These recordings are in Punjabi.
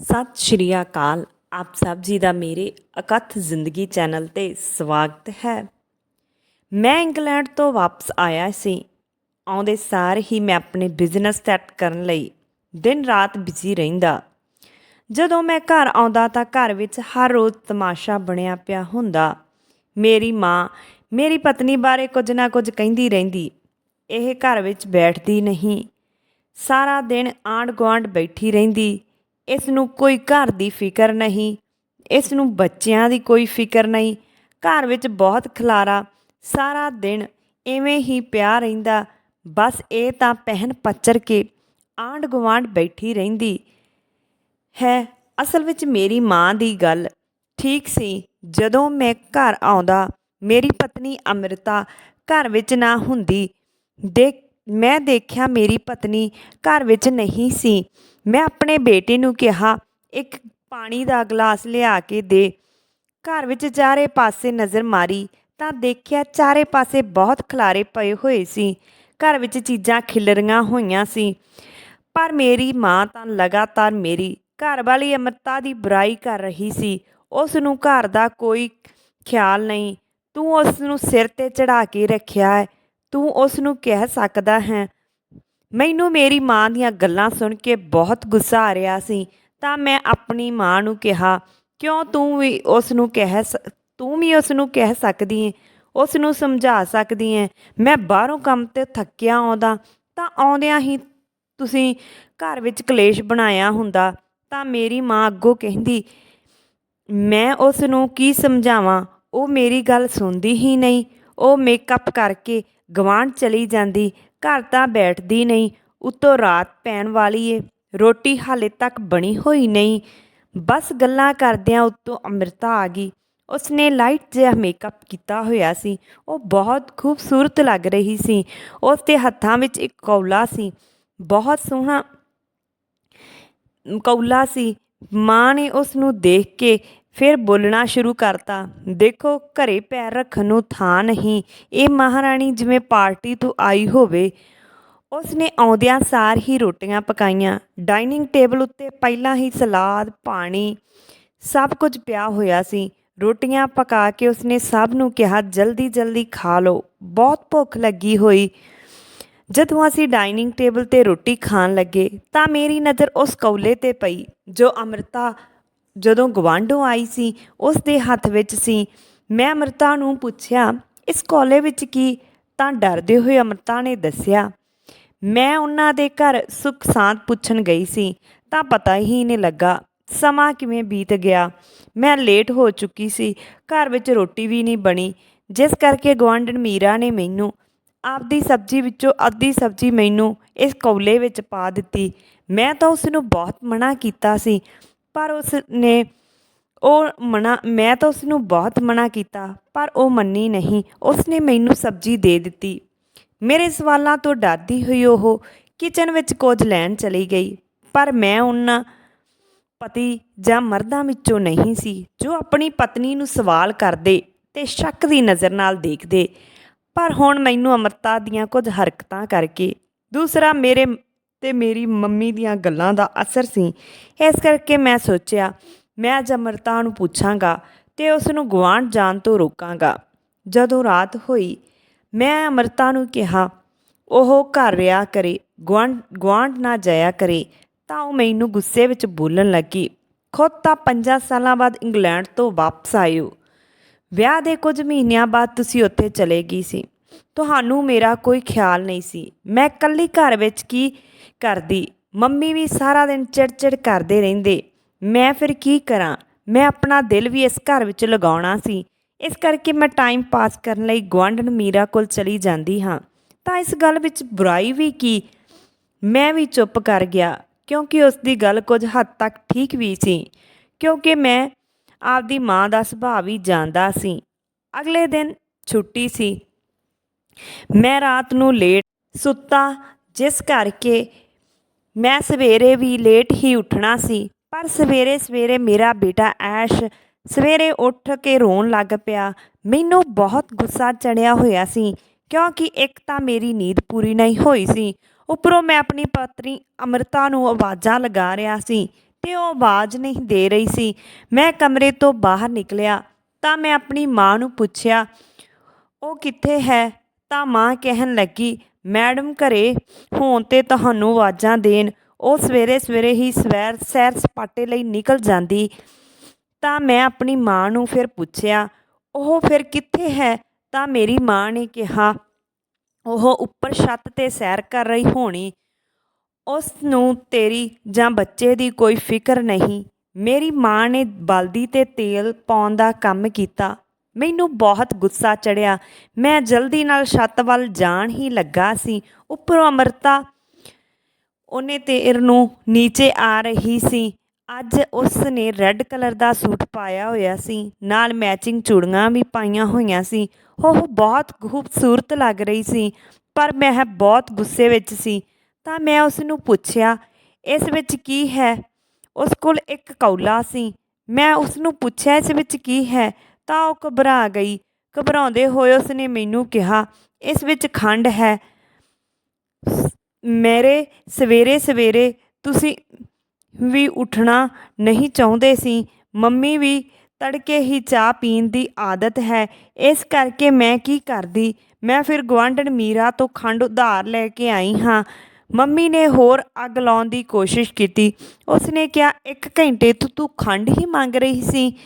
ਸਤਿ ਸ਼੍ਰੀ ਅਕਾਲ। ਆਪ ਸਭ ਜੀ ਦਾ ਮੇਰੇ ਅਕਥ ਜ਼ਿੰਦਗੀ ਚੈਨਲ ਤੇ ਸਵਾਗਤ ਹੈ। ਮੈਂ ਇੰਗਲੈਂਡ ਤੋਂ ਵਾਪਸ ਆਇਆ ਸੀ। ਆਉਂਦੇ ਸਾਰ ਹੀ ਮੈਂ ਆਪਣੇ ਬਿਜ਼ਨਸ ਸੈੱਟ ਕਰਨ ਲਈ ਦਿਨ ਰਾਤ ਬਿਜ਼ੀ ਰਹਿੰਦਾ। ਜਦੋਂ ਮੈਂ ਘਰ ਆਉਂਦਾ ਤਾਂ ਘਰ ਵਿੱਚ ਹਰ ਰੋਜ਼ ਤਮਾਸ਼ਾ ਬਣਿਆ ਪਿਆ ਹੁੰਦਾ। ਮੇਰੀ ਮਾਂ, ਮੇਰੀ ਪਤਨੀ ਬਾਰੇ ਕੁਝ ਨਾ ਕੁਝ ਕਹਿੰਦੀ ਰਹਿੰਦੀ। ਇਹ ਘਰ ਵਿੱਚ ਬੈਠਦੀ ਨਹੀਂ। ਸਾਰਾ ਦਿਨ ਆਂਢ ਗੁਆਂਢ ਬੈਠੀ ਰਹਿੰਦੀ। ਇਸ ਨੂੰ ਕੋਈ ਘਰ ਦੀ ਫਿਕਰ ਨਹੀਂ ਇਸ ਨੂੰ ਬੱਚਿਆਂ ਦੀ ਕੋਈ ਫਿਕਰ ਨਹੀਂ। ਘਰ ਵਿੱਚ ਬਹੁਤ ਖਲਾਰਾ, ਸਾਰਾ ਦਿਨ ਐਵੇਂ ਹੀ ਪਿਆ ਰਹਿੰਦਾ। ਬਸ ਇਹ ਤਾਂ ਪਹਿਨ ਪੱਚਰ ਕੇ ਆਂਢ ਗੁਆਂਢ ਬੈਠੀ ਰਹਿੰਦੀ। ਹੈ, ਅਸਲ ਵਿੱਚ ਮੇਰੀ ਮਾਂ ਦੀ ਗੱਲ ਠੀਕ ਸੀ। ਜਦੋਂ ਮੈਂ ਘਰ ਆਉਂਦਾ, ਮੇਰੀ ਪਤਨੀ ਅੰਮ੍ਰਿਤਾ ਘਰ ਵਿੱਚ ਨਾ ਹੁੰਦੀ। ਦੇ ਮੈਂ ਦੇਖਿਆ ਮੇਰੀ ਪਤਨੀ ਘਰ ਵਿੱਚ ਨਹੀਂ ਸੀ। ਮੈਂ ਆਪਣੇ ਬੇਟੇ ਨੂੰ ਕਿਹਾ, ਇੱਕ ਪਾਣੀ ਦਾ ਗਲਾਸ ਲਿਆ ਕੇ ਦੇ। ਘਰ ਵਿੱਚ ਚਾਰੇ ਪਾਸੇ ਨਜ਼ਰ ਮਾਰੀ ਤਾਂ ਦੇਖਿਆ ਚਾਰੇ ਪਾਸੇ ਬਹੁਤ ਖਲਾਰੇ ਪਏ ਹੋਏ ਸੀ। ਘਰ ਵਿੱਚ ਚੀਜ਼ਾਂ ਖਿਲਰੀਆਂ ਹੋਈਆਂ ਸੀ। ਪਰ ਮੇਰੀ ਮਾਂ ਤਾਂ ਲਗਾਤਾਰ ਮੇਰੀ ਘਰ ਵਾਲੀ ਅਮਰਤਾ ਦੀ ਬੁਰਾਈ ਕਰ ਰਹੀ ਸੀ। ਉਸ ਨੂੰ ਘਰ ਦਾ ਕੋਈ ਖਿਆਲ ਨਹੀਂ। ਤੂੰ ਉਸ ਨੂੰ ਸਿਰ ਤੇ ਚੜਾ ਕੇ ਰੱਖਿਆ ਹੈ। ਤੂੰ ਉਸ ਨੂੰ ਕਹਿ ਸਕਦਾ ਹੈ ਮੈਨੂੰ ਮੇਰੀ ਮਾਂ ਦੀਆਂ ਗੱਲਾਂ ਸੁਣ ਕੇ ਬਹੁਤ ਗੁੱਸਾ ਆ ਰਿਹਾ ਸੀ, ਤਾਂ ਮੈਂ ਆਪਣੀ ਮਾਂ ਨੂੰ ਕਿਹਾ, ਕਿਉਂ ਤੂੰ ਵੀ ਉਸ ਨੂੰ ਕਹਿ ਸ- ਤੂੰ ਵੀ ਉਸ ਨੂੰ ਕਹਿ ਸਕਦੀ ਹੈ ਉਸ ਨੂੰ ਸਮਝਾ ਸਕਦੀ ਹੈ ਮੈਂ ਬਾਹਰੋਂ ਕੰਮ ਤੇ ਥੱਕਿਆ ਆਉਂਦਾ, ਤਾਂ ਆਉਂਦਿਆਂ ਹੀ ਤੁਸੀਂ ਘਰ ਵਿੱਚ ਕਲੇਸ਼ ਬਣਾਇਆ ਹੁੰਦਾ। ਤਾਂ ਮੇਰੀ ਮਾਂ ਅੱਗੋਂ ਕਹਿੰਦੀ, ਮੈਂ ਉਸ ਨੂੰ ਕੀ ਸਮਝਾਵਾਂ? ਉਹ ਮੇਰੀ ਗੱਲ ਸੁਣਦੀ ਹੀ ਨਹੀਂ। ਉਹ ਮੇਕਅਪ ਕਰਕੇ ਗਵਾਂਢ ਚਲੀ ਜਾਂਦੀ, ਘਰ ਤਾਂ ਬੈਠਦੀ ਨਹੀਂ, ਉੱਤੋਂ ਰਾਤ ਪੈਣ ਵਾਲੀ ਏ, ਰੋਟੀ ਹਾਲੇ ਤੱਕ ਬਣੀ ਹੋਈ ਨਹੀਂ। ਬਸ ਗੱਲਾਂ ਕਰਦਿਆਂ ਉੱਤੋਂ ਅੰਮ੍ਰਿਤਾ ਆ ਗਈ। ਉਸਨੇ ਲਾਈਟ ਜਿਹਾ ਮੇਕਅਪ ਕੀਤਾ ਹੋਇਆ ਸੀ। ਉਹ ਬਹੁਤ ਖੂਬਸੂਰਤ ਲੱਗ ਰਹੀ ਸੀ। ਉਸ ਦੇ ਹੱਥਾਂ ਵਿੱਚ ਇੱਕ ਕੌਲਾ ਸੀ। ਬਹੁਤ ਸੋਹਣਾ ਕੌਲਾ ਸੀ। ਮਾਂ ਨੇ ਉਸ ਨੂੰ ਦੇਖ ਕੇ ਫਿਰ ਬੋਲਣਾ ਸ਼ੁਰੂ ਕਰਤਾ। ਦੇਖੋ, ਘਰੇ ਪੈਰ ਰੱਖਣ ਨੂੰ ਥਾਂ ਨਹੀਂ। ਇਹ ਮਹਾਰਾਣੀ ਜਿਵੇਂ ਪਾਰਟੀ ਤੋਂ ਆਈ ਹੋਵੇ ਉਸ ਨੇ ਆਉਂਦਿਆਂ ਸਾਰ ਹੀ ਰੋਟੀਆਂ ਪਕਾਈਆਂ। ਡਾਈਨਿੰਗ ਟੇਬਲ ਉੱਤੇ ਪਹਿਲਾਂ ਹੀ ਸਲਾਦ, ਪਾਣੀ, ਸਭ ਕੁਝ ਪਿਆ ਹੋਇਆ ਸੀ। ਰੋਟੀਆਂ ਪਕਾ ਕੇ ਉਸਨੇ ਸਭ ਨੂੰ ਕਿਹਾ, ਜਲਦੀ ਜਲਦੀ ਖਾ ਲਓ। ਬਹੁਤ ਭੁੱਖ ਲੱਗੀ ਹੋਈ। ਜਦੋਂ ਅਸੀਂ ਡਾਈਨਿੰਗ ਟੇਬਲ ਤੇ ਰੋਟੀ ਖਾਣ ਲੱਗੇ, ਤਾਂ ਮੇਰੀ ਨਜ਼ਰ ਉਸ ਕੌਲੇ ਤੇ ਪਈ, ਜੋ ਅੰਮ੍ਰਿਤਾ ਜਦੋਂ ਗਵਾਂਢੋਂ ਆਈ ਸੀ ਉਸ ਦੇ ਹੱਥ ਵਿੱਚ ਸੀ। ਮੈਂ ਅੰਮ੍ਰਿਤਾ ਨੂੰ ਪੁੱਛਿਆ, ਇਸ ਕੌਲੇ ਵਿੱਚ ਕੀ? ਤਾਂ ਡਰਦੇ ਹੋਏ ਅੰਮ੍ਰਿਤਾ ਨੇ ਦੱਸਿਆ, ਮੈਂ ਉਹਨਾਂ ਦੇ ਘਰ ਸੁੱਖ ਸਾਂਤ ਪੁੱਛਣ ਗਈ ਸੀ, ਤਾਂ ਪਤਾ ਹੀ ਨਹੀਂ ਲੱਗਾ। ਸਮਾਂ ਕਿਵੇਂ ਬੀਤ ਗਿਆ? ਮੈਂ ਲੇਟ ਹੋ ਚੁੱਕੀ ਸੀ, ਘਰ ਵਿੱਚ ਰੋਟੀ ਵੀ ਨਹੀਂ ਬਣੀ। ਜਿਸ ਕਰਕੇ ਗੁਆਂਢਣ ਮੀਰਾ ਨੇ ਮੈਨੂੰ ਆਪਦੀ ਸਬਜ਼ੀ ਵਿੱਚੋਂ ਅੱਧੀ ਸਬਜ਼ੀ ਮੈਨੂੰ ਇਸ ਕੌਲੇ ਵਿੱਚ ਪਾ ਦਿੱਤੀ। ਮੈਂ ਤਾਂ ਉਸ ਨੂੰ ਬਹੁਤ ਮਨਾ ਕੀਤਾ ਸੀ ਪਰ ਉਸ ਨੇ ਉਹ ਮਨਾ, ਮੈਂ ਤਾਂ ਉਸ ਨੂੰ ਬਹੁਤ ਮਨਾ ਕੀਤਾ, ਪਰ ਉਹ ਮੰਨੀ ਨਹੀਂ। ਉਸ ਨੇ ਮੈਨੂੰ ਸਬਜ਼ੀ ਦੇ ਦਿੱਤੀ। ਮੇਰੇ ਸਵਾਲਾਂ ਤੋਂ ਡਰਦੀ ਹੋਈ ਉਹ ਕਿਚਨ ਵਿੱਚ ਕੁਝ ਲੈਣ ਚਲੀ ਗਈ, ਪਰ ਮੈਂ ਉਹਨਾਂ ਪਤੀ ਜਾਂ ਮਰਦਾਂ ਵਿੱਚੋਂ ਨਹੀਂ ਸੀ, ਜੋ ਆਪਣੀ ਪਤਨੀ ਨੂੰ ਸਵਾਲ ਕਰਦੇ ਤੇ ਸ਼ੱਕ ਦੀ ਨਜ਼ਰ ਨਾਲ ਦੇਖਦੇ। ਪਰ ਹੁਣ ਮੈਨੂੰ ਅਮਰਤਾ ਦੀਆਂ ਕੁਝ ਹਰਕਤਾਂ ਕਰਕੇ, ਦੂਸਰਾ ਮੇਰੇ ਤੇ ਮੇਰੀ ਮੰਮੀ ਦੀਆਂ ਗੱਲਾਂ ਦਾ ਅਸਰ ਸੀ। ਇਸ ਕਰਕੇ ਮੈਂ ਸੋਚਿਆ, ਮੈਂ ਅੱਜ ਅਮਰਤਾ ਨੂੰ ਪੁੱਛਾਂਗਾ ਤੇ ਉਸ ਨੂੰ ਗੁਆਂਢ ਜਾਣ ਤੋਂ ਰੋਕਾਂਗਾ। ਜਦੋਂ ਰਾਤ ਹੋਈ, ਮੈਂ ਅਮਰਤਾ ਨੂੰ ਕਿਹਾ, ਉਹ ਘਰ ਰਿਹਾ ਕਰੇ, ਗੁਆਂਢ ਗੁਆਂਢ ਨਾ ਜਾਇਆ ਕਰੇ। ਤਾਂ ਉਹ ਮੈਨੂੰ ਗੁੱਸੇ ਵਿੱਚ ਬੋਲਣ ਲੱਗੀ। ਖੁਦ ਤਾਂ 5 ਸਾਲਾਂ ਬਾਅਦ ਇੰਗਲੈਂਡ ਤੋਂ ਵਾਪਸ ਆਇਓ। ਵਿਆਹ ਦੇ ਕੁਝ ਮਹੀਨਿਆਂ ਬਾਅਦ ਤੁਸੀਂ ਉੱਥੇ ਚਲੇ ਗਈ ਸੀ। ਤੁਹਾਨੂੰ ਮੇਰਾ ਕੋਈ ਖਿਆਲ ਨਹੀਂ ਸੀ। ਮੈਂ ਇਕੱਲੀ ਘਰ ਵਿੱਚ ਕੀ ਕਰਦੀ। ਮੰਮੀ ਵੀ ਸਾਰਾ ਦਿਨ ਚਿੜਚਿੜ ਕਰਦੇ ਰਹਿੰਦੇ। ਮੈਂ ਫਿਰ ਕੀ ਕਰਾਂ? ਮੈਂ ਆਪਣਾ ਦਿਲ ਵੀ ਇਸ ਘਰ ਵਿੱਚ ਲਗਾਉਣਾ ਸੀ। ਇਸ ਕਰਕੇ ਮੈਂ ਟਾਈਮ ਪਾਸ ਕਰਨ ਲਈ ਗੁਆਂਢਣ ਮੀਰਾ ਕੋਲ ਚਲੀ ਜਾਂਦੀ ਹਾਂ। ਤਾਂ ਇਸ ਗੱਲ ਵਿੱਚ ਬੁਰਾਈ ਵੀ ਕੀ? ਮੈਂ ਵੀ ਚੁੱਪ ਕਰ ਗਿਆ, ਕਿਉਂਕਿ ਉਸ ਦੀ ਗੱਲ ਕੁਝ ਹੱਦ ਤੱਕ ਠੀਕ ਵੀ ਸੀ। ਕਿਉਂਕਿ ਮੈਂ ਆਪਦੀ ਮਾਂ ਦਾ ਸੁਭਾਅ ਵੀ ਜਾਣਦਾ ਸੀ। ਅਗਲੇ ਦਿਨ ਛੁੱਟੀ ਸੀ। ਮੈਂ ਰਾਤ ਨੂੰ ਲੇਟ ਸੁੱਤਾ, ਜਿਸ ਕਰਕੇ ਮੈਂ ਸਵੇਰੇ ਵੀ ਲੇਟ ਹੀ ਉੱਠਣਾ ਸੀ, ਪਰ ਸਵੇਰੇ ਸਵੇਰੇ ਮੇਰਾ ਬੇਟਾ ਐਸ਼ ਸਵੇਰੇ ਉੱਠ ਕੇ ਰੋਣ ਲੱਗ ਪਿਆ। ਮੈਨੂੰ ਬਹੁਤ ਗੁੱਸਾ ਚੜਿਆ ਹੋਇਆ ਸੀ, ਕਿਉਂਕਿ ਇੱਕ ਤਾਂ ਮੇਰੀ ਨੀਂਦ ਪੂਰੀ ਨਹੀਂ ਹੋਈ ਸੀ। ਉੱਪਰੋਂ ਮੈਂ ਆਪਣੀ ਪਤਨੀ ਅਮਰਤਾ ਨੂੰ ਆਵਾਜ਼ਾਂ ਲਗਾ ਰਿਹਾ ਸੀ ਤੇ ਉਹ ਆਵਾਜ਼ ਨਹੀਂ ਦੇ ਰਹੀ ਸੀ। ਮੈਂ ਕਮਰੇ ਤੋਂ ਬਾਹਰ ਨਿਕਲਿਆ ਤਾਂ ਮੈਂ ਆਪਣੀ ਮਾਂ ਨੂੰ ਪੁੱਛਿਆ, ਉਹ ਕਿੱਥੇ ਹੈ? ਤਾਂ ਮਾਂ ਕਹਿਣ ਲੱਗੀ ਮੈਡਮ ਘਰੇ ਹੋਣ ਤੇ ਤੁਹਾਨੂੰ ਆਵਾਜ਼ਾਂ ਦੇਣ, ਉਹ ਸਵੇਰੇ ਸਵੇਰੇ ਹੀ ਸਵੈਰ ਸੈਰ ਸਪਾਟੇ ਲਈ ਨਿਕਲ ਜਾਂਦੀ। ਤਾਂ ਮੈਂ ਆਪਣੀ ਮਾਂ ਨੂੰ ਫਿਰ ਪੁੱਛਿਆ, ਉਹ ਫਿਰ ਕਿੱਥੇ ਹੈ? ਤਾਂ ਮੇਰੀ ਮਾਂ ਨੇ ਕਿਹਾ, ਉਹ ਉੱਪਰ ਛੱਤ ਤੇ ਸੈਰ ਕਰ ਰਹੀ ਹੋਣੀ। ਉਸ ਨੂੰ ਤੇਰੀ ਜਾਂ ਬੱਚੇ ਦੀ ਕੋਈ ਫਿਕਰ ਨਹੀਂ। ਮੇਰੀ ਮਾਂ ਨੇ ਬਲਦੀ ਤੇ ਤੇਲ ਪਾਉਣ ਦਾ ਕੰਮ ਕੀਤਾ। ਮੈਨੂੰ ਬਹੁਤ ਗੁੱਸਾ ਚੜਿਆ। ਮੈਂ ਜਲਦੀ ਨਾਲ ਛੱਤ ਵੱਲ ਜਾਣ ਹੀ ਲੱਗਾ ਸੀ। ਉੱਪਰੋਂ ਅਮਰਤਾ ਉਹਨੇ ਤੇਰ ਨੂੰ ਨੀਚੇ ਆ ਰਹੀ ਸੀ। ਅੱਜ ਉਸ ਨੇ ਰੈੱਡ ਕਲਰ ਦਾ ਸੂਟ ਪਾਇਆ ਹੋਇਆ ਸੀ। ਨਾਲ ਮੈਚਿੰਗ ਚੂੜੀਆਂ ਵੀ ਪਾਈਆਂ ਹੋਈਆਂ ਸੀ। ਉਹ ਬਹੁਤ ਖੂਬਸੂਰਤ ਲੱਗ ਰਹੀ ਸੀ। ਪਰ ਮੈਂ ਬਹੁਤ ਗੁੱਸੇ ਵਿੱਚ ਸੀ। ਤਾਂ ਮੈਂ ਉਸ ਨੂੰ ਪੁੱਛਿਆ, ਇਸ ਵਿੱਚ ਕੀ ਹੈ? ਉਸ ਕੋਲ ਇੱਕ ਕੌਲਾ ਸੀ। ਮੈਂ ਉਸ ਨੂੰ ਪੁੱਛਿਆ, ਇਸ ਵਿੱਚ ਕੀ ਹੈ? ਤਾਂ ਉਹ ਘਬਰਾ ਗਈ। ਘਬਰਾਉਂਦੇ ਹੋਏ ਉਸਨੇ ਮੈਨੂੰ ਕਿਹਾ, ਇਸ ਵਿੱਚ ਖੰਡ ਹੈ। ਮੇਰੇ ਸਵੇਰੇ ਸਵੇਰੇ ਤੁਸੀਂ ਵੀ ਉੱਠਣਾ ਨਹੀਂ ਚਾਹੁੰਦੇ ਸੀ। ਮੰਮੀ ਵੀ ਤੜਕੇ ਹੀ ਚਾਹ ਪੀਣ ਦੀ ਆਦਤ ਹੈ। ਇਸ ਕਰਕੇ ਮੈਂ ਕੀ ਕਰਦੀ? ਮੈਂ ਫਿਰ ਗੁਆਂਢਣ ਮੀਰਾ ਤੋਂ ਖੰਡ ਉਧਾਰ ਲੈ ਕੇ ਆਈ ਹਾਂ। ਮੰਮੀ ਨੇ ਹੋਰ ਅੱਗ ਲਾਉਣ ਦੀ ਕੋਸ਼ਿਸ਼ ਕੀਤੀ। ਉਸਨੇ ਕਿਹਾ, ਇੱਕ ਘੰਟੇ ਤੋਂ ਤੂੰ ਖੰਡ ਹੀ ਮੰਗ ਰਹੀ ਸੀ।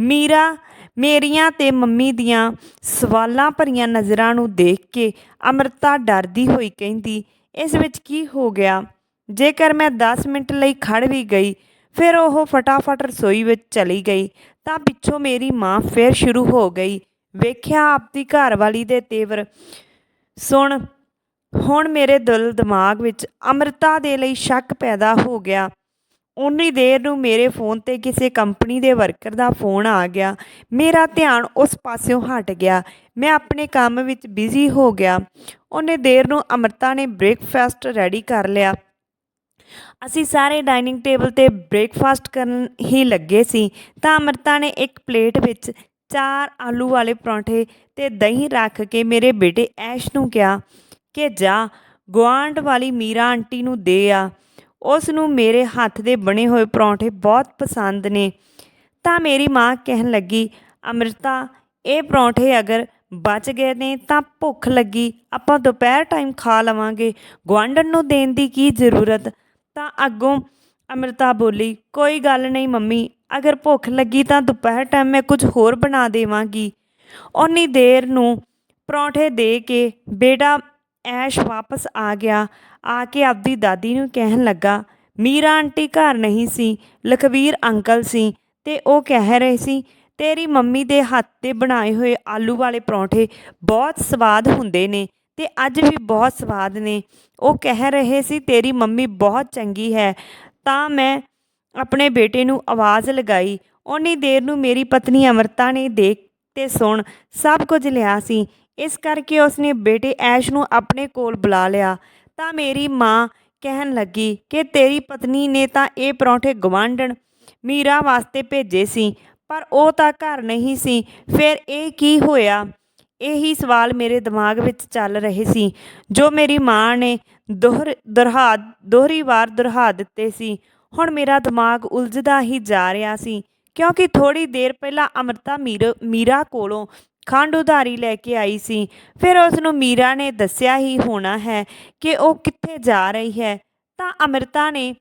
ਮੀਰਾ ਮੇਰੀਆਂ ਤੇ ਮੰਮੀ ਦੀਆਂ ਸਵਾਲਾਂ ਭਰੀਆਂ ਨਜ਼ਰਾਂ ਨੂੰ ਦੇਖ ਕੇ ਅਮਰਤਾ ਡਰਦੀ ਹੋਈ ਕਹਿੰਦੀ, ਇਸ ਵਿੱਚ ਕੀ ਹੋ ਗਿਆ? ਜੇਕਰ ਮੈਂ 10 ਮਿੰਟ ਲਈ ਖੜ ਵੀ ਗਈ, ਫਿਰ ਉਹ ਫਟਾਫਟ ਰਸੋਈ ਵਿੱਚ ਚਲੀ ਗਈ, ਤਾਂ ਪਿੱਛੋਂ ਮੇਰੀ ਮਾਂ ਫਿਰ ਸ਼ੁਰੂ ਹੋ ਗਈ। ਵੇਖਿਆ ਆਪਦੀ ਘਰਵਾਲੀ ਦੇ ਤੇਵਰ। ਸੁਣ, ਹੁਣ ਮੇਰੇ ਦਿਲ ਦਿਮਾਗ ਵਿੱਚ ਅਮਰਤਾ ਦੇ ਲਈ ਸ਼ੱਕ ਪੈਦਾ ਹੋ ਗਿਆ। ਉਨੀ ਦੇਰ ਨੂੰ ਮੇਰੇ ਫੋਨ ਤੇ ਕਿਸੇ ਕੰਪਨੀ ਦੇ ਵਰਕਰ ਦਾ ਫੋਨ ਆ ਗਿਆ। ਮੇਰਾ ਧਿਆਨ ਉਸ ਪਾਸਿਓਂ ਹਟ ਗਿਆ। ਮੈਂ ਆਪਣੇ ਕੰਮ ਵਿੱਚ ਬਿਜ਼ੀ ਹੋ ਗਿਆ। ਉਹਨੇ ਦੇਰ ਨੂੰ ਅਮਰਤਾ ਨੇ ਬ੍ਰੇਕਫਾਸਟ ਰੈਡੀ ਕਰ ਲਿਆ। ਅਸੀਂ ਸਾਰੇ ਡਾਈਨਿੰਗ ਟੇਬਲ ਤੇ ਬ੍ਰੇਕਫਾਸਟ ਕਰਨ ਹੀ ਲੱਗੇ ਸੀ, ਤਾਂ ਅਮਰਤਾ ਨੇ ਇੱਕ ਪਲੇਟ ਵਿੱਚ ਚਾਰ ਆਲੂ ਵਾਲੇ ਪਰੌਂਠੇ ਤੇ ਦਹੀਂ ਰੱਖ ਕੇ ਮੇਰੇ ਬੇਟੇ ਐਸ਼ ਨੂੰ ਕਿਹਾ ਕਿ ਜਾ, ਗੁਆਂਢ ਵਾਲੀ ਮੀਰਾ ਆਂਟੀ ਨੂੰ ਦੇ ਆ। ਉਸ ਨੂੰ ਮੇਰੇ ਹੱਥ ਦੇ ਬਣੇ ਹੋਏ ਪਰੌਂਠੇ ਬਹੁਤ ਪਸੰਦ ਨੇ। ਤਾਂ ਮੇਰੀ ਮਾਂ ਕਹਿਣ ਲੱਗੀ, ਅਮ੍ਰਿਤਾ, ਇਹ ਪਰੌਂਠੇ ਅਗਰ ਬਚ ਗਏ ਨੇ ਤਾਂ ਭੁੱਖ ਲੱਗੀ। ਆਪਾਂ ਦੁਪਹਿਰ ਟਾਈਮ ਖਾ ਲਵਾਂਗੇ। ਗੁਆਂਢਣ ਨੂੰ ਦੇਣ ਦੀ ਕੀ ਜ਼ਰੂਰਤ? ਤਾਂ ਅੱਗੋਂ ਅਮ੍ਰਿਤਾ ਬੋਲੀ, ਕੋਈ ਗੱਲ ਨਹੀਂ ਮੰਮੀ, ਅਗਰ ਭੁੱਖ ਲੱਗੀ ਤਾਂ ਦੁਪਹਿਰ ਟਾਈਮ ਮੈਂ ਕੁਝ ਹੋਰ ਬਣਾ ਦੇਵਾਂਗੀ। ਓਨੀ ਦੇਰ ਨੂੰ ਪਰੌਂਠੇ ਦੇ ਕੇ ਬੇਟਾ ਐਸ਼ ਵਾਪਸ ਆ ਗਿਆ। ਆ ਕੇ ਆਪਦੀ ਦਾਦੀ ਨੂੰ ਕਹਿਣ ਲੱਗਾ, ਮੀਰਾ ਆਂਟੀ ਘਰ ਨਹੀਂ ਸੀ, ਲਖਵੀਰ ਅੰਕਲ ਸੀ ਤੇ ਉਹ ਕਹਿ ਰਹੇ ਸੀ, ਤੇਰੀ ਮੰਮੀ ਦੇ ਹੱਥ ਤੇ ਬਣਾਏ ਹੋਏ ਆਲੂ ਵਾਲੇ ਪਰੌਂਠੇ ਬਹੁਤ ਸਵਾਦ ਹੁੰਦੇ ਨੇ ਤੇ ਅੱਜ ਵੀ ਬਹੁਤ ਸਵਾਦ ਨੇ। ਉਹ ਕਹਿ ਰਹੇ ਸੀ, ਤੇਰੀ ਮੰਮੀ ਬਹੁਤ ਚੰਗੀ ਹੈ, ਤਾਂ ਮੈਂ ਆਪਣੇ ਬੇਟੇ ਨੂੰ ਆਵਾਜ਼ ਲਗਾਈ। ਉਨੀ ਦੇਰ ਨੂੰ ਮੇਰੀ ਪਤਨੀ ਅਮਰਤਾ ਨੇ ਦੇਖ ਤੇ ਸੁਣ, ਸਭ ਕੁਝ ਲਿਆ ਸੀ। ਇਸ ਕਰਕੇ ਉਸਨੇ ਬੇਟੇ ਐਸ਼ ਨੂੰ ਆਪਣੇ ਕੋਲ ਬੁਲਾ ਲਿਆ। ਤਾਂ ਮੇਰੀ ਮਾਂ ਕਹਿਣ ਲੱਗੀ ਕਿ ਤੇਰੀ ਪਤਨੀ ਨੇ ਤਾਂ ਇਹ ਪਰੌਂਠੇ ਗਵਾਂਢਣ ਮੀਰਾ ਵਾਸਤੇ ਭੇਜੇ ਸੀ, ਪਰ ਉਹ ਤਾਂ ਘਰ ਨਹੀਂ ਸੀ। ਫਿਰ ਇਹ ਕੀ ਹੋਇਆ? ਇਹੀ ਸਵਾਲ ਮੇਰੇ ਦਿਮਾਗ ਵਿੱਚ ਚੱਲ ਰਹੇ ਸੀ, ਜੋ ਮੇਰੀ ਮਾਂ ਨੇ ਦੋਹਰ ਦੁਹਰਾ ਦੋਹਰੀ ਵਾਰ ਦੁਹਰਾ ਦਿੱਤੇ ਸੀ। ਹੁਣ ਮੇਰਾ ਦਿਮਾਗ ਉਲਝਦਾ ਹੀ ਜਾ ਰਿਹਾ ਸੀ, ਕਿਉਂਕਿ ਥੋੜੀ ਦੇਰ ਪਹਿਲਾਂ ਅਮਰਤਾ ਮੀਰ, ਮੀਰਾ ਕੋਲੋਂ ਖੰਡ ਉਧਾਰੀ ਲੈ ਕੇ ਆਈ ਸੀ। ਫਿਰ ਉਸ ਨੂੰ ਮੀਰਾ ਨੇ ਦੱਸਿਆ ਹੀ ਹੋਣਾ ਹੈ ਕਿ ਉਹ ਕਿੱਥੇ ਜਾ ਰਹੀ ਹੈ। ਤਾਂ ਅਮਰਤਾ ਨੇ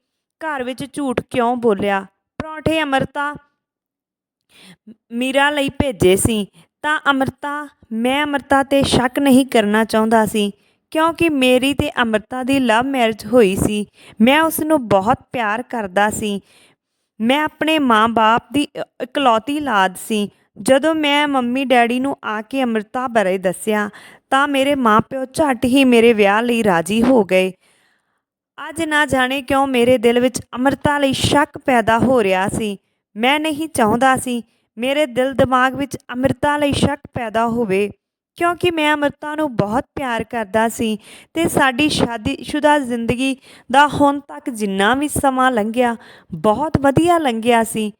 ਘਰ ਵਿੱਚ ਝੂਠ ਕਿਉਂ ਬੋਲਿਆ? ਪਰੌਂਠੇ ਅਮਰਤਾ ਮੀਰਾ ਲਈ ਭੇਜੇ ਸੀ। ਤਾਂ ਅਮਰਤਾ, ਮੈਂ ਅਮਰਤਾ ਤੇ ਸ਼ੱਕ ਨਹੀਂ ਕਰਨਾ ਚਾਹੁੰਦਾ ਸੀ, ਕਿਉਂਕਿ ਮੇਰੀ ਤੇ ਅਮਰਤਾ ਦੀ ਲਵ ਮੈਰਿਜ ਹੋਈ ਸੀ। ਮੈਂ ਉਸ ਨੂੰ ਬਹੁਤ ਪਿਆਰ ਕਰਦਾ ਸੀ। ਮੈਂ ਆਪਣੇ ਮਾਂ-ਬਾਪ ਦੀ ਇਕਲੌਤੀ ਲਾਦ ਸੀ। ਜਦੋਂ ਮੈਂ ਮੰਮੀ ਡੈਡੀ ਨੂੰ ਆ ਕੇ ਅੰਮ੍ਰਿਤਾ ਬਾਰੇ ਦੱਸਿਆ, ਤਾਂ ਮੇਰੇ ਮਾਪਿਓ ਝੱਟ ਹੀ ਮੇਰੇ ਵਿਆਹ ਲਈ ਰਾਜੀ ਹੋ ਗਏ। ਅੱਜ ਨਾ ਜਾਣੇ ਕਿਉਂ ਮੇਰੇ ਦਿਲ ਵਿੱਚ ਅੰਮ੍ਰਿਤਾ ਲਈ ਸ਼ੱਕ ਪੈਦਾ ਹੋ ਰਿਹਾ ਸੀ। ਮੈਂ ਨਹੀਂ ਚਾਹੁੰਦਾ ਸੀ ਮੇਰੇ ਦਿਲ ਦਿਮਾਗ ਵਿੱਚ ਅੰਮ੍ਰਿਤਾ ਲਈ ਸ਼ੱਕ ਪੈਦਾ ਹੋਵੇ, ਕਿਉਂਕਿ ਮੈਂ ਅੰਮ੍ਰਿਤਾ ਨੂੰ ਬਹੁਤ ਪਿਆਰ ਕਰਦਾ ਸੀ ਤੇ ਸਾਡੀ ਸ਼ਾਦੀशुदा ਜ਼ਿੰਦਗੀ ਦਾ ਹੁਣ ਤੱਕ ਜਿੰਨਾ ਵੀ ਸਮਾਂ ਲੰਘਿਆ, ਬਹੁਤ ਵਧੀਆ ਲੰਘਿਆ ਸੀ।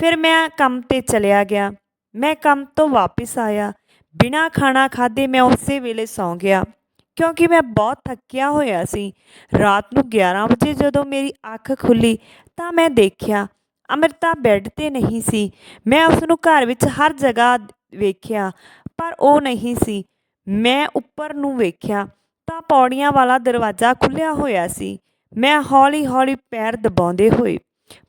ਫਿਰ ਮੈਂ ਕੰਮ ਤੇ ਚਲਿਆ ਗਿਆ। ਮੈਂ ਕੰਮ ਤੋਂ ਵਾਪਸ ਆਇਆ। ਬਿਨਾਂ ਖਾਣਾ ਖਾਦੇ ਮੈਂ ਉਸੇ ਵੇਲੇ ਸੌਂ ਗਿਆ, ਕਿਉਂਕਿ ਮੈਂ ਬਹੁਤ ਥੱਕਿਆ ਹੋਇਆ ਸੀ। ਰਾਤ ਨੂੰ 11 ਵਜੇ ਜਦੋਂ ਮੇਰੀ ਅੱਖ ਖੁੱਲੀ ਤਾਂ ਮੈਂ ਦੇਖਿਆ, ਅੰਮ੍ਰਿਤਾ ਬੈੱਡ ਤੇ ਨਹੀਂ ਸੀ। ਮੈਂ ਉਸ ਨੂੰ ਘਰ ਵਿੱਚ ਹਰ ਜਗ੍ਹਾ ਵੇਖਿਆ, ਪਰ ਉਹ ਨਹੀਂ ਸੀ। ਮੈਂ ਉੱਪਰ ਨੂੰ ਵੇਖਿਆ ਤਾਂ ਪੌੜੀਆਂ ਵਾਲਾ ਦਰਵਾਜ਼ਾ ਖੁੱਲਿਆ ਹੋਇਆ ਸੀ। ਮੈਂ ਹੌਲੀ-ਹੌਲੀ ਪੈਰ ਦਬਾਉਂਦੇ ਹੋਏ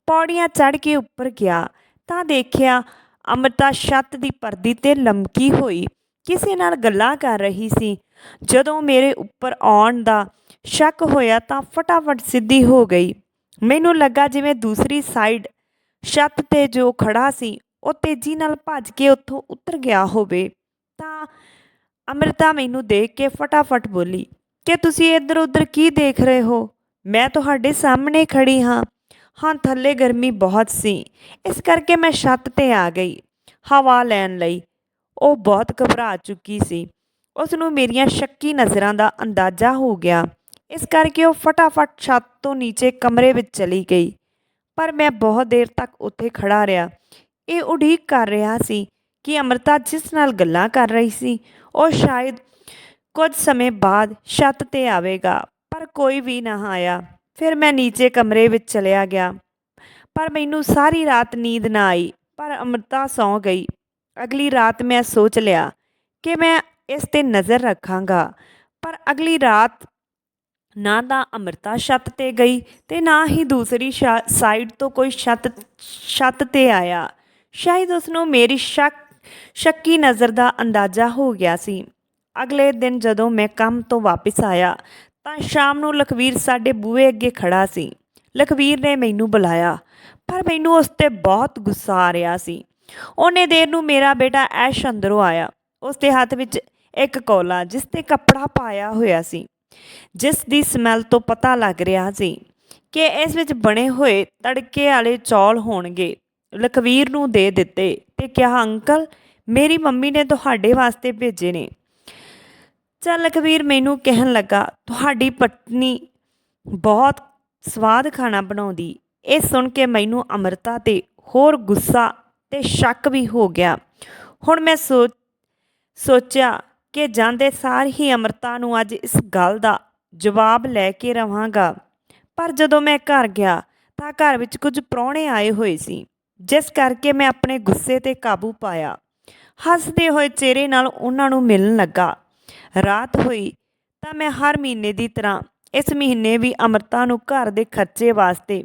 ਪੌੜੀਆਂ ਚੜ੍ਹ ਕੇ ਉੱਪਰ ਗਿਆ ਤਾਂ ਦੇਖਿਆ ਅੰਮ੍ਰਿਤਾ ਛੱਤ ਦੀ ਪਰਦੀ ਤੇ ਲਮਕੀ ਹੋਈ। ਕਿਸੇ ਨਾਲ ਗੱਲਾਂ ਕਰ ਰਹੀ ਸੀ। ਜਦੋਂ ਮੇਰੇ ਉੱਪਰ ਆਉਣ ਦਾ ਸ਼ੱਕ ਹੋਇਆ ਤਾਂ ਫਟਾਫਟ ਸਿੱਧੀ ਹੋ ਗਈ। ਮੈਨੂੰ ਲੱਗਾ ਜਿਵੇਂ ਦੂਸਰੀ ਸਾਈਡ ਛੱਤ ਤੇ ਜੋ ਖੜਾ ਸੀ, ਉਹ ਤੇਜ਼ੀ ਨਾਲ ਭੱਜ ਕੇ ਉੱਥੋਂ ਉਤਰ ਗਿਆ ਹੋਵੇ। ਤਾਂ ਅੰਮ੍ਰਿਤਾ ਮੈਨੂੰ ਦੇਖ ਕੇ ਫਟਾਫਟ ਬੋਲੀ, ਕਿ ਤੁਸੀਂ ਇੱਧਰ ਉੱਧਰ ਕੀ ਦੇਖ ਰਹੇ ਹੋ? ਮੈਂ ਤੁਹਾਡੇ ਸਾਹਮਣੇ ਖੜੀ ਹਾਂ। ਹਾਂ, ਥੱਲੇ ਗਰਮੀ ਬਹੁਤ ਸੀ। ਇਸ ਕਰਕੇ ਮੈਂ ਛੱਤ ਤੇ ਆ ਗਈ। ਹਵਾ ਲੈਣ ਲਈ। ਉਹ ਬਹੁਤ ਘਬਰਾ ਚੁੱਕੀ ਸੀ। ਉਸ ਨੂੰ ਮੇਰੀਆਂ ਸ਼ੱਕੀ ਨਜ਼ਰਾਂ ਦਾ ਅੰਦਾਜ਼ਾ ਹੋ ਗਿਆ। ਇਸ ਕਰਕੇ ਉਹ ਫਟਾਫਟ ਛੱਤ ਤੋਂ ਨੀਚੇ ਕਮਰੇ ਵਿੱਚ ਚਲੀ ਗਈ। ਪਰ ਮੈਂ ਬਹੁਤ ਦੇਰ ਤੱਕ ਉੱਥੇ ਖੜਾ ਰਿਹਾ। ਇਹ ਉਡੀਕ ਕਰ ਰਿਹਾ ਸੀ ਕਿ ਅੰਮ੍ਰਿਤਾ ਜਿਸ ਨਾਲ ਗੱਲਾਂ ਕਰ ਰਹੀ ਸੀ, ਉਹ ਸ਼ਾਇਦ ਕੁਝ ਸਮੇਂ ਬਾਅਦ ਛੱਤ ਤੇ ਆਵੇਗਾ, ਪਰ ਕੋਈ ਵੀ ਨਾ ਆਇਆ। ਫਿਰ ਮੈਂ ਨੀਚੇ ਕਮਰੇ ਵਿੱਚ ਚਲਿਆ ਗਿਆ। ਪਰ ਮੈਨੂੰ ਸਾਰੀ ਰਾਤ ਨੀਂਦ ਨਾ ਆਈ, ਪਰ ਅੰਮ੍ਰਿਤਾ ਸੌਂ ਗਈ। ਅਗਲੀ ਰਾਤ ਮੈਂ ਸੋਚ ਲਿਆ ਕਿ ਮੈਂ ਇਸ ਤੇ ਨਜ਼ਰ ਰੱਖਾਂਗਾ, ਪਰ ਅਗਲੀ ਰਾਤ ਨਾ ਤਾਂ ਅੰਮ੍ਰਿਤਾ ਛੱਤ ਤੇ ਗਈ ਤੇ ਨਾ ਹੀ ਦੂਸਰੀ ਸਾਈਡ ਤੋਂ ਕੋਈ ਛੱਤ ਛੱਤ ਤੇ ਆਇਆ। ਸ਼ਾਇਦ ਉਸ ਨੂੰ ਮੇਰੀ ਸ਼ੱਕ, ਸ਼ੱਕੀ ਨਜ਼ਰ ਦਾ ਅੰਦਾਜ਼ਾ ਹੋ ਗਿਆ ਸੀ। ਅਗਲੇ ਦਿਨ ਜਦੋਂ ਮੈਂ ਕੰਮ ਤੋਂ ਵਾਪਸ ਆਇਆ ਤਾਂ ਸ਼ਾਮ ਨੂੰ ਲਖਵੀਰ ਸਾਡੇ ਬੂਹੇ ਅੱਗੇ ਖੜਾ ਸੀ। ਲਖਵੀਰ ਨੇ ਮੈਨੂੰ ਬੁਲਾਇਆ, ਪਰ ਮੈਨੂੰ ਉਸ ਤੇ ਬਹੁਤ ਗੁੱਸਾ ਆ ਰਿਹਾ ਸੀ। ਉਹਨੇ ਦੇਰ ਨੂੰ ਮੇਰਾ ਬੇਟਾ ਐਸ਼ ਅੰਦਰੋਂ ਆਇਆ। ਉਸ ਦੇ ਹੱਥ ਵਿੱਚ ਇੱਕ ਕੋਲਾ, ਜਿਸ ਤੇ ਕੱਪੜਾ ਪਾਇਆ ਹੋਇਆ ਸੀ। ਜਿਸ ਦੀ ਸਮੈਲ ਤੋਂ ਪਤਾ ਲੱਗ ਰਿਹਾ ਸੀ ਕਿ ਇਸ ਵਿੱਚ ਬਣੇ ਹੋਏ ਤੜਕੇ ਵਾਲੇ ਚੌਲ ਹੋਣਗੇ। ਲਖਵੀਰ ਨੂੰ ਦੇ ਦਿੱਤੇ ਤੇ ਕਿਹਾ, ਅੰਕਲ, ਮੇਰੀ ਮੰਮੀ ਨੇ ਤੁਹਾਡੇ ਵਾਸਤੇ ਭੇਜੇ ਨੇ। ਚੱਲ ਲਖਵੀਰ ਮੈਨੂੰ ਕਹਿਣ ਲੱਗਾ, ਤੁਹਾਡੀ ਪਤਨੀ ਬਹੁਤ ਸਵਾਦ ਖਾਣਾ ਬਣਾਉਂਦੀ। ਇਹ ਸੁਣ ਕੇ ਮੈਨੂੰ ਅਮਰਤਾ ਤੇ ਹੋਰ ਗੁੱਸਾ ਤੇ ਸ਼ੱਕ ਵੀ ਹੋ ਗਿਆ। ਹੁਣ ਮੈਂ ਸੋਚ ਸੋਚਿਆ ਕਿ ਜਾਂਦੇ ਸਾਰ ਹੀ ਅਮਰਤਾ ਨੂੰ ਅੱਜ ਇਸ ਗੱਲ ਦਾ ਜਵਾਬ ਲੈ ਕੇ ਰਵਾਂਗਾ। ਪਰ ਜਦੋਂ ਮੈਂ ਘਰ ਗਿਆ, ਤਾਂ ਘਰ ਵਿੱਚ ਕੁਝ ਪ੍ਰਾਹੁਣੇ ਆਏ ਹੋਏ ਸੀ, ਜਿਸ ਕਰਕੇ ਮੈਂ ਆਪਣੇ ਗੁੱਸੇ ਤੇ ਕਾਬੂ ਪਾਇਆ। ਹੱਸਦੇ ਹੋਏ ਚਿਹਰੇ ਨਾਲ ਉਹਨਾਂ ਨੂੰ ਮਿਲਣ ਲੱਗਾ। ਰਾਤ ਹੋਈ ਤਾਂ ਮੈਂ ਹਰ ਮਹੀਨੇ ਦੀ ਤਰ੍ਹਾਂ ਇਸ ਮਹੀਨੇ ਵੀ ਅਮਰਤਾ ਨੂੰ ਘਰ ਦੇ ਖਰਚੇ ਵਾਸਤੇ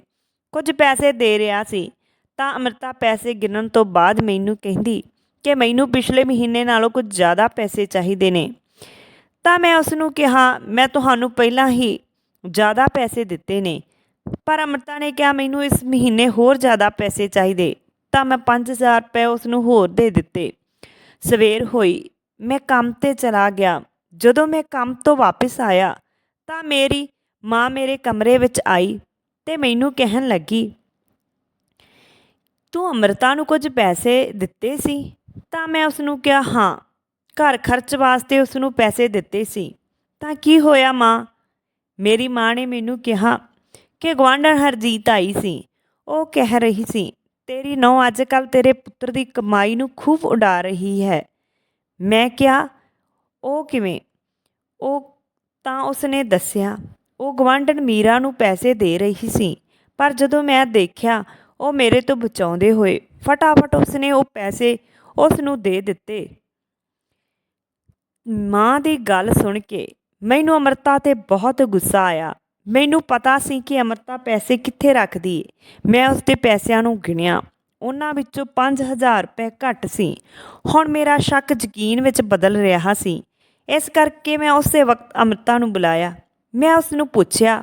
ਕੁਝ ਪੈਸੇ ਦੇ ਰਿਹਾ ਸੀ। ਤਾਂ ਅਮਰਤਾ ਪੈਸੇ ਗਿਣਨ ਤੋਂ ਬਾਅਦ ਮੈਨੂੰ ਕਹਿੰਦੀ ਕਿ ਮੈਨੂੰ ਪਿਛਲੇ ਮਹੀਨੇ ਨਾਲੋਂ ਕੁਝ ਜ਼ਿਆਦਾ ਪੈਸੇ ਚਾਹੀਦੇ ਨੇ। ਤਾਂ ਮੈਂ ਉਸ ਨੂੰ ਕਿਹਾ, ਮੈਂ ਤੁਹਾਨੂੰ ਪਹਿਲਾਂ ਹੀ ਜ਼ਿਆਦਾ ਪੈਸੇ ਦਿੱਤੇ ਨੇ, ਪਰ ਅਮਰਤਾ ਨੇ ਕਿਹਾ ਮੈਨੂੰ ਇਸ ਮਹੀਨੇ ਹੋਰ ਜ਼ਿਆਦਾ ਪੈਸੇ ਚਾਹੀਦੇ। ਤਾਂ ਮੈਂ 5000 ਰੁਪਏ ਉਸ ਨੂੰ ਹੋਰ ਦੇ ਦਿੱਤੇ। ਸਵੇਰ ਹੋਈ, ਮੈਂ ਕੰਮ ਤੇ ਚਲਾ ਗਿਆ। ਜਦੋਂ ਮੈਂ ਕੰਮ ਤੋਂ ਵਾਪਸ ਆਇਆ ਤਾਂ ਮੇਰੀ ਮਾਂ ਮੇਰੇ ਕਮਰੇ ਵਿੱਚ ਆਈ ਤੇ ਮੈਨੂੰ ਕਹਿਣ ਲੱਗੀ, ਤੂੰ ਅਮਰਤਾ ਨੂੰ ਕੁਝ ਪੈਸੇ ਦਿੱਤੇ ਸੀ? ਤਾਂ ਮੈਂ ਉਸ ਨੂੰ ਕਿਹਾ, ਹਾਂ, ਘਰ ਖਰਚ ਵਾਸਤੇ ਉਸ ਨੂੰ ਪੈਸੇ ਦਿੱਤੇ ਸੀ। ਤਾਂ ਕੀ ਹੋਇਆ ਮਾਂ? ਮੇਰੀ ਮਾਂ ਨੇ ਮੈਨੂੰ ਕਿਹਾ ਕਿ ਗਵਾਂਢਣ ਹਰਜੀਤ ਆਈ ਸੀ। ਉਹ ਕਹਿ ਰਹੀ ਸੀ, ਤੇਰੀ ਨੌ ਅੱਜ ਕੱਲ ਤੇਰੇ ਪੁੱਤਰ ਦੀ ਕਮਾਈ ਨੂੰ ਖੂਬ ਉਡਾ ਰਹੀ ਹੈ। ਮੈਂ ਕਿਹਾ ਉਹ ਕਿਵੇਂ? ਉਹ ਤਾਂ ਉਸਨੇ ਦੱਸਿਆ, ਉਹ ਗਵਾਂਢਣ ਮੀਰਾ ਨੂੰ ਪੈਸੇ ਦੇ ਰਹੀ ਸੀ, ਪਰ ਜਦੋਂ ਮੈਂ ਦੇਖਿਆ, ਉਹ ਮੇਰੇ ਤੋਂ ਬਚਾਉਂਦੇ ਹੋਏ ਫਟਾਫਟ ਉਸਨੇ ਉਹ ਪੈਸੇ ਉਸ ਨੂੰ ਦੇ ਦਿੱਤੇ। ਮਾਂ ਦੀ ਗੱਲ ਸੁਣ ਕੇ ਮੈਨੂੰ ਅਮਰਤਾ ਤੇ ਬਹੁਤ ਗੁੱਸਾ ਆਇਆ। ਮੈਨੂੰ ਪਤਾ ਸੀ ਕਿ ਅਮਰਤਾ ਪੈਸੇ ਕਿੱਥੇ ਰੱਖਦੀ ਏ। ਮੈਂ ਉਸਦੇ ਪੈਸਿਆਂ ਨੂੰ ਗਿਣਿਆ। ਉਹਨਾਂ ਵਿੱਚੋਂ 5000 ਰੁਪਏ ਘੱਟ ਸੀ। ਹੁਣ ਮੇਰਾ ਸ਼ੱਕ ਯਕੀਨ ਵਿੱਚ ਬਦਲ ਰਿਹਾ ਸੀ ਇਸ ਕਰਕੇ ਮੈਂ ਉਸੇ ਵਕਤ ਅਮਰਤਾ ਨੂੰ ਬੁਲਾਇਆ। ਮੈਂ ਉਸ ਨੂੰ ਪੁੱਛਿਆ,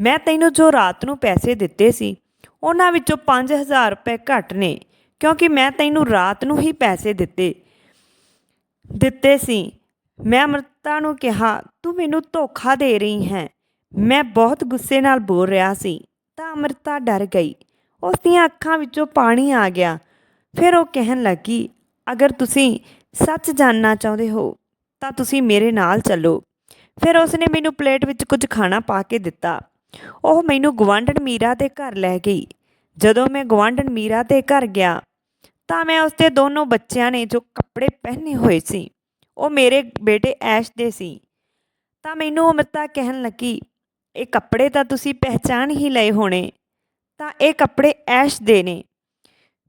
ਮੈਂ ਤੈਨੂੰ ਜੋ ਰਾਤ ਨੂੰ ਪੈਸੇ ਦਿੱਤੇ ਸੀ, ਉਹਨਾਂ ਵਿੱਚੋਂ 5000 ਰੁਪਏ ਘੱਟ ਨੇ, ਕਿਉਂਕਿ ਮੈਂ ਤੈਨੂੰ ਰਾਤ ਨੂੰ ਹੀ ਪੈਸੇ ਦਿੱਤੇ ਦਿੱਤੇ ਸੀ। ਮੈਂ ਅਮਰਤਾ ਨੂੰ ਕਿਹਾ, ਤੂੰ ਮੈਨੂੰ ਧੋਖਾ ਦੇ ਰਹੀ ਹੈ। ਮੈਂ ਬਹੁਤ ਗੁੱਸੇ ਨਾਲ ਬੋਲ ਰਿਹਾ ਸੀ, ਤਾਂ ਅਮਰਤਾ ਡਰ ਗਈ। ਉਸ ਦੀਆਂ ਅੱਖਾਂ ਵਿੱਚੋਂ ਪਾਣੀ ਆ ਗਿਆ। ਫਿਰ ਉਹ ਕਹਿਣ ਲੱਗੀ, ਅਗਰ ਤੁਸੀਂ ਸੱਚ ਜਾਣਨਾ ਚਾਹੁੰਦੇ ਹੋ ਤਾਂ ਤੁਸੀਂ ਮੇਰੇ ਨਾਲ ਚੱਲੋ। ਫਿਰ ਉਸਨੇ ਮੈਨੂੰ ਪਲੇਟ ਵਿੱਚ ਕੁਝ ਖਾਣਾ ਪਾ ਕੇ ਦਿੱਤਾ। ਉਹ ਮੈਨੂੰ ਗਵਾਂਢਣ ਮੀਰਾ ਦੇ ਘਰ ਲੈ ਗਈ। ਜਦੋਂ ਮੈਂ ਗਵਾਂਢਣ ਮੀਰਾ ਦੇ ਘਰ ਗਿਆ, ਤਾਂ ਮੈਂ ਉਸਦੇ ਦੋਨੋਂ ਬੱਚਿਆਂ ਨੇ ਜੋ ਕੱਪੜੇ ਪਹਿਨੇ ਹੋਏ ਸੀ, ਉਹ ਮੇਰੇ ਬੇਟੇ ਐਸ਼ ਦੇ ਸੀ। ਤਾਂ ਮੈਨੂੰ ਅਮਰਤਾ ਕਹਿਣ ਲੱਗੀ, ਇਹ ਕੱਪੜੇ ਤਾਂ ਤੁਸੀਂ ਪਹਿਚਾਨ ਹੀ ਲਏ ਹੋਣੇ, ਤਾਂ ਇਹ ਕੱਪੜੇ ਐਸ਼ ਦੇ ਨੇ।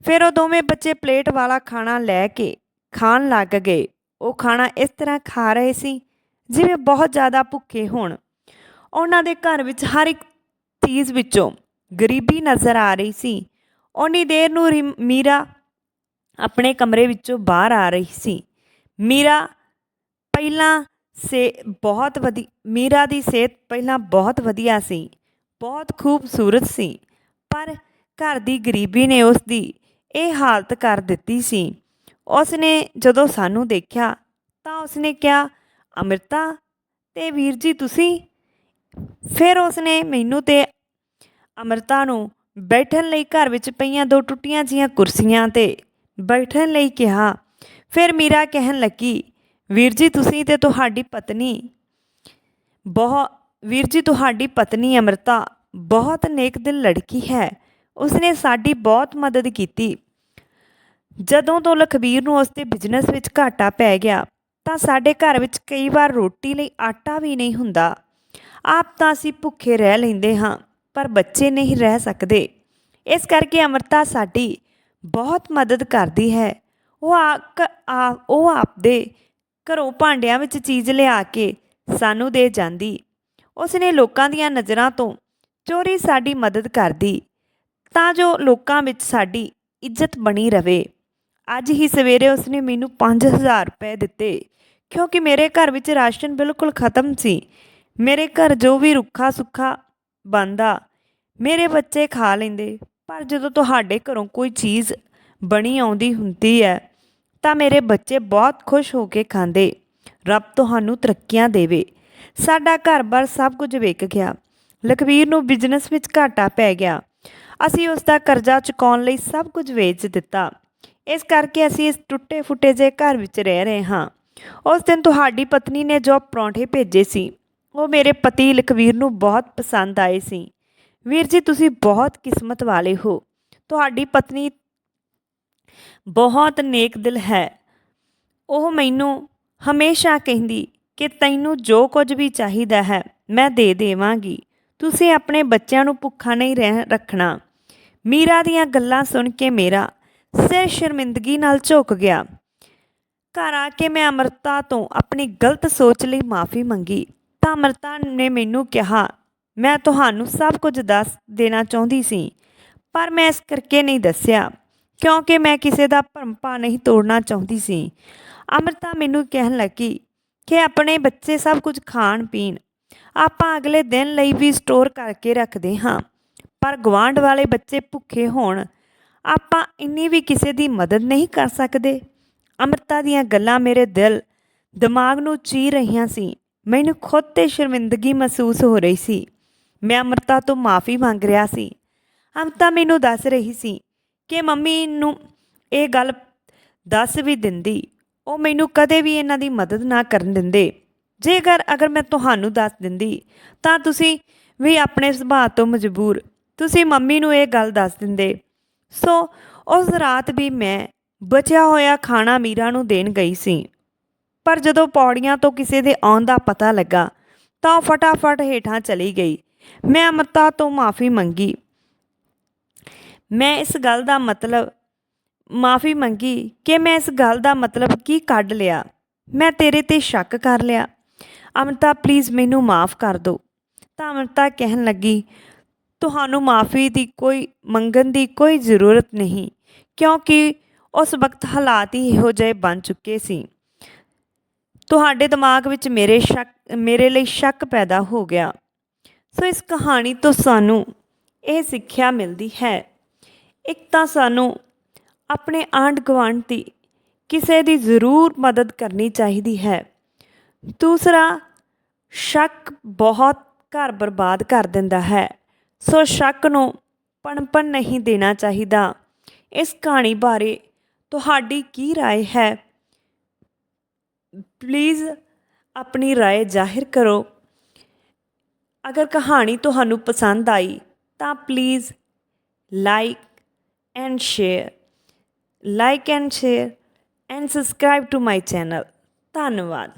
ਫਿਰ ਉਹ ਦੋਵੇਂ ਬੱਚੇ ਪਲੇਟ ਵਾਲਾ ਖਾਣਾ ਲੈ ਕੇ ਖਾਣ ਲੱਗ ਗਏ। ਉਹ ਖਾਣਾ ਇਸ ਤਰ੍ਹਾਂ ਖਾ ਰਹੇ ਸੀ, ਜਿਵੇਂ ਬਹੁਤ ਜ਼ਿਆਦਾ ਭੁੱਖੇ ਹੋਣ। ਉਹਨਾਂ ਦੇ ਘਰ ਵਿੱਚ ਹਰ ਇੱਕ ਚੀਜ਼ ਵਿੱਚੋਂ ਗਰੀਬੀ ਨਜ਼ਰ ਆ ਰਹੀ ਸੀ। ਓਨੀ ਦੇਰ ਨੂੰ ਰਿਮ- ਮੀਰਾ ਆਪਣੇ ਕਮਰੇ ਵਿੱਚੋਂ ਬਾਹਰ ਆ ਰਹੀ ਸੀ। ਮੀਰਾ ਪਹਿਲਾਂ ਸੇ, ਬਹੁਤ ਵਧੀ, ਮੀਰਾ ਦੀ ਸਿਹਤ ਪਹਿਲਾਂ ਬਹੁਤ ਵਧੀਆ ਸੀ, ਬਹੁਤ ਖੂਬਸੂਰਤ ਸੀ, ਪਰ ਘਰ ਦੀ ਗਰੀਬੀ ਨੇ ਉਸ ਦੀ ਇਹ ਹਾਲਤ ਕਰ ਦਿੱਤੀ ਸੀ। ਉਸ ਨੇ ਜਦੋਂ ਸਾਨੂੰ ਦੇਖਿਆ ਤਾਂ ਉਸ ਨੇ ਕਿਹਾ, ਅਮ੍ਰਿਤਾ ਤੇ ਵੀਰ ਜੀ ਤੁਸੀਂ? ਫਿਰ ਉਸ ਨੇ ਮੈਨੂੰ ਤੇ ਅਮ੍ਰਿਤਾ ਨੂੰ ਬੈਠਣ ਲਈ ਘਰ ਵਿੱਚ ਪਈਆਂ ਦੋ ਟੁੱਟੀਆਂ ਜੀਆਂ ਕੁਰਸੀਆਂ ਤੇ ਬੈਠਣ ਲਈ ਕਿਹਾ। ਫਿਰ ਮੀਰਾ ਕਹਿਣ ਲੱਗੀ, ਵੀਰ ਜੀ ਤੁਸੀਂ ਤੇ ਤੁਹਾਡੀ ਪਤਨੀ ਬਹੁਤ ਵੀਰ ਜੀ ਤੁਹਾਡੀ ਪਤਨੀ ਅਮ੍ਰਿਤਾ ਬਹੁਤ ਨੇਕ ਦਿਲ ਲੜਕੀ ਹੈ। ਉਸਨੇ ਸਾਡੀ ਬਹੁਤ ਮਦਦ ਕੀਤੀ। ਜਦੋਂ ਤੋਂ ਲਖਬੀਰ ਨੂੰ ਉਸਦੇ ਬਿਜ਼ਨਸ ਵਿੱਚ ਘਾਟਾ ਪੈ ਗਿਆ, ਤਾਂ ਸਾਡੇ ਘਰ ਵਿੱਚ ਕਈ ਵਾਰ ਰੋਟੀ ਲਈ ਆਟਾ ਵੀ ਨਹੀਂ ਹੁੰਦਾ। ਆਪ ਤਾਂ ਅਸੀਂ ਭੁੱਖੇ ਰਹਿ ਲੈਂਦੇ ਹਾਂ, ਪਰ ਬੱਚੇ ਨਹੀਂ ਰਹਿ ਸਕਦੇ। ਇਸ ਕਰਕੇ ਅਮਰਤਾ ਸਾਡੀ ਬਹੁਤ ਮਦਦ ਕਰਦੀ ਹੈ। ਉਹ ਆ, ਉਹ ਆਪਦੇ ਘਰੋਂ ਭਾਂਡਿਆਂ ਵਿੱਚ ਚੀਜ਼ ਲਿਆ ਕੇ ਸਾਨੂੰ ਦੇ ਜਾਂਦੀ। ਉਸ ਨੇ ਲੋਕਾਂ ਦੀਆਂ ਨਜ਼ਰਾਂ ਤੋਂ ਚੋਰੀ ਸਾਡੀ ਮਦਦ ਕਰਦੀ, ਤਾਂ ਜੋ ਲੋਕਾਂ ਵਿੱਚ ਸਾਡੀ ਇੱਜ਼ਤ ਬਣੀ ਰਵੇ। ਅੱਜ ਹੀ ਸਵੇਰੇ ਉਸਨੇ ਮੈਨੂੰ 5000 ਰੁਪਏ ਦਿੱਤੇ, ਕਿਉਂਕਿ ਮੇਰੇ ਘਰ ਵਿੱਚ ਰਾਸ਼ਨ ਬਿਲਕੁਲ ਖਤਮ ਸੀ। ਮੇਰੇ ਘਰ ਜੋ ਵੀ ਰੁੱਖਾ ਸੁੱਖਾ ਬੰਦਾ ਮੇਰੇ ਬੱਚੇ ਖਾ ਲੈਂਦੇ, ਪਰ ਜਦੋਂ ਤੁਹਾਡੇ ਘਰੋਂ ਕੋਈ ਚੀਜ਼ ਬਣੀ ਆਉਂਦੀ ਹੁੰਦੀ ਹੈ, ਤਾਂ ਮੇਰੇ ਬੱਚੇ ਬਹੁਤ ਖੁਸ਼ ਹੋ ਕੇ ਖਾਂਦੇ। ਰੱਬ ਤੁਹਾਨੂੰ ਤਰੱਕੀਆਂ ਦੇਵੇ। ਸਾਡਾ ਘਰ-ਬਾਰ ਸਭ ਕੁਝ ਵਿਕ ਗਿਆ। ਲਖਵੀਰ ਨੂੰ ਬਿਜ਼ਨਸ ਵਿੱਚ ਘਾਟਾ ਪੈ ਗਿਆ। ਅਸੀਂ ਉਸ ਦਾ ਕਰਜ਼ਾ ਚੁਕਾਉਣ ਲਈ ਸਭ ਕੁਝ ਵੇਚ ਦਿੱਤਾ। ਇਸ ਕਰਕੇ ਅਸੀਂ ਇਸ ਟੁੱਟੇ ਫੁੱਟੇ ਜਿਹੇ ਘਰ ਵਿੱਚ ਰਹਿ ਰਹੇ ਹਾਂ। ਉਸ ਦਿਨ ਤੁਹਾਡੀ ਪਤਨੀ ਨੇ ਜੋ ਪਰੌਂਠੇ ਭੇਜੇ ਸੀ, ਉਹ ਮੇਰੇ ਪਤੀ ਲਖਵੀਰ ਨੂੰ ਬਹੁਤ ਪਸੰਦ ਆਏ ਸੀ। ਵੀਰ ਜੀ, ਤੁਸੀਂ ਬਹੁਤ ਕਿਸਮਤ ਵਾਲੇ ਹੋ। ਤੁਹਾਡੀ ਪਤਨੀ ਬਹੁਤ ਨੇਕ ਦਿਲ ਹੈ। ਉਹ ਮੈਨੂੰ ਹਮੇਸ਼ਾ ਕਹਿੰਦੀ ਕਿ ਤੈਨੂੰ ਜੋ ਕੁਝ ਵੀ ਚਾਹੀਦਾ ਹੈ, ਮੈਂ ਦੇ ਦੇਵਾਂਗੀ। ਤੁਸੀਂ ਆਪਣੇ ਬੱਚਿਆਂ ਨੂੰ ਭੁੱਖਾ ਨਹੀਂ ਰਹਿ ਰੱਖਣਾ। ਮੀਰਾ ਦੀਆਂ ਗੱਲਾਂ ਸੁਣ ਕੇ ਮੇਰਾ ਸਿਰ ਸ਼ਰਮਿੰਦਗੀ ਨਾਲ ਝੁਕ ਗਿਆ। ਘਰ ਆ ਕੇ ਮੈਂ ਅਮਰਤਾ ਤੋਂ ਆਪਣੀ ਗਲਤ ਸੋਚ ਲਈ ਮਾਫੀ ਮੰਗੀ। ਤਾਂ ਅਮਰਤਾ ਨੇ ਮੈਨੂੰ ਕਿਹਾ, ਮੈਂ ਤੁਹਾਨੂੰ ਸਭ ਕੁਝ ਦੱਸ ਦੇਣਾ ਚਾਹੁੰਦੀ ਸੀ, ਪਰ ਮੈਂ ਇਸ ਕਰਕੇ ਨਹੀਂ ਦੱਸਿਆ, ਕਿਉਂਕਿ ਮੈਂ ਕਿਸੇ ਦਾ ਭਰਮਪਾ ਨਹੀਂ ਤੋੜਨਾ ਚਾਹੁੰਦੀ ਸੀ। ਅਮਰਤਾ ਮੈਨੂੰ ਕਹਿਣ ਲੱਗੀ ਕਿ ਆਪਣੇ ਬੱਚੇ ਸਭ ਕੁਝ ਖਾਣ ਪੀਣ ਆਪਾਂ ਅਗਲੇ ਦਿਨ ਲਈ ਵੀ ਸਟੋਰ ਕਰਕੇ ਰੱਖਦੇ ਹਾਂ, ਪਰ ਗਵਾਂਢ ਵਾਲੇ ਬੱਚੇ ਭੁੱਖੇ ਹੋਣ ਆਪਾਂ ਇੰਨੀ ਵੀ ਕਿਸੇ ਦੀ ਮਦਦ ਨਹੀਂ ਕਰ ਸਕਦੇ। ਅਮਰਤਾ ਦੀਆਂ ਗੱਲਾਂ ਮੇਰੇ ਦਿਲ, ਦਿਮਾਗ ਨੂੰ ਚੀਰ ਰਹੀਆਂ ਸੀ। ਮੈਨੂੰ ਖੁਦ ਤੇ ਸ਼ਰਮਿੰਦਗੀ ਮਹਿਸੂਸ ਹੋ ਰਹੀ ਸੀ। ਮੈਂ ਅਮਰਤਾ ਤੋਂ ਮਾਫੀ ਮੰਗ ਰਿਹਾ ਸੀ। ਅਮਰਤਾ ਮੈਨੂੰ ਦੱਸ ਰਹੀ ਸੀ ਕਿ ਮੰਮੀ ਨੂੰ ਇਹ ਗੱਲ ਦੱਸ ਵੀ ਦਿੰਦੀ। ਉਹ ਮੈਨੂੰ ਕਦੇ ਵੀ ਇਹਨਾਂ ਦੀ ਮਦਦ ਨਾ ਕਰਨ ਦਿੰਦੇ। ਜੇਕਰ ਅਗਰ ਮੈਂ ਤੁਹਾਨੂੰ ਦੱਸ ਦਿੰਦੀ, ਤਾਂ ਤੁਸੀਂ ਵੀ ਆਪਣੇ ਸੁਭਾਅ ਤੋਂ ਮਜਬੂਰ। ਤੁਸੀਂ ਮੰਮੀ ਨੂੰ ਇਹ ਗੱਲ ਦੱਸ ਦਿੰਦੇ ਸੋ ਉਸ ਰਾਤ ਵੀ ਮੈਂ ਬਚਿਆ ਹੋਇਆ ਖਾਣਾ ਮੀਰਾ ਨੂੰ ਦੇਣ ਗਈ ਸੀ। ਪਰ ਜਦੋਂ ਪੌੜੀਆਂ ਤੋਂ ਕਿਸੇ ਦੇ ਆਉਣ ਦਾ ਪਤਾ ਲੱਗਾ, ਤਾਂ ਉਹ ਫਟਾਫਟ ਹੇਠਾਂ ਚਲੀ ਗਈ। ਮੈਂ ਅਮਰਤਾ ਤੋਂ ਮਾਫੀ ਮੰਗੀ। ਮੈਂ ਇਸ ਗੱਲ ਦਾ ਮਤਲਬ, ਮਾਫੀ ਮੰਗੀ ਕਿ ਮੈਂ ਇਸ ਗੱਲ ਦਾ ਮਤਲਬ ਕੀ ਕੱਢ ਲਿਆ? ਮੈਂ ਤੇਰੇ ਤੇ ਸ਼ੱਕ ਕਰ ਲਿਆ। ਅਮਰਤਾ ਪਲੀਜ਼ ਮੈਨੂੰ ਮਾਫ ਕਰ ਦਿਓ ਤਾਂ ਅਮਰਤਾ ਕਹਿਣ ਲੱਗੀ ਤੁਹਾਨੂੰ ਮਾਫੀ ਦੀ ਕੋਈ, ਮੰਗਣ ਦੀ ਕੋਈ ਜ਼ਰੂਰਤ ਨਹੀਂ, ਕਿਉਂਕਿ ਉਸ ਵਕਤ ਹਾਲਾਤ ਹੀ ਇਹੋ ਜਿਹੇ ਬਣ ਚੁੱਕੇ ਸੀ। ਤੁਹਾਡੇ ਦਿਮਾਗ ਵਿੱਚ ਮੇਰੇ ਸ਼ੱਕ, ਮੇਰੇ ਲਈ ਸ਼ੱਕ ਪੈਦਾ ਹੋ ਗਿਆ। ਸੋ ਇਸ ਕਹਾਣੀ ਤੋਂ ਸਾਨੂੰ ਇਹ ਸਿੱਖਿਆ ਮਿਲਦੀ ਹੈ। ਇੱਕ ਤਾਂ ਸਾਨੂੰ ਆਪਣੇ ਆਂਢ ਗੁਆਂਢ ਦੀ ਕਿਸੇ ਦੀ ਜ਼ਰੂਰ ਮਦਦ ਕਰਨੀ ਚਾਹੀਦੀ ਹੈ। ਦੂਸਰਾ, ਸ਼ੱਕ ਬਹੁਤ ਘਰ ਬਰਬਾਦ ਕਰ ਦਿੰਦਾ ਹੈ। ਸੋ ਸ਼ੱਕ ਨੂੰ ਪਣਪਣ ਨਹੀਂ ਦੇਣਾ ਚਾਹੀਦਾ ਇਸ ਕਹਾਣੀ ਬਾਰੇ ਤੁਹਾਡੀ ਕੀ رائے ਹੈ ਪਲੀਜ਼ ਆਪਣੀ رائے ਜ਼ਾਹਿਰ ਕਰੋ ਅਗਰ ਕਹਾਣੀ ਤੁਹਾਨੂੰ ਪਸੰਦ ਆਈ ਤਾਂ please like and share like and share and subscribe to my channel ਧੰਨਵਾਦ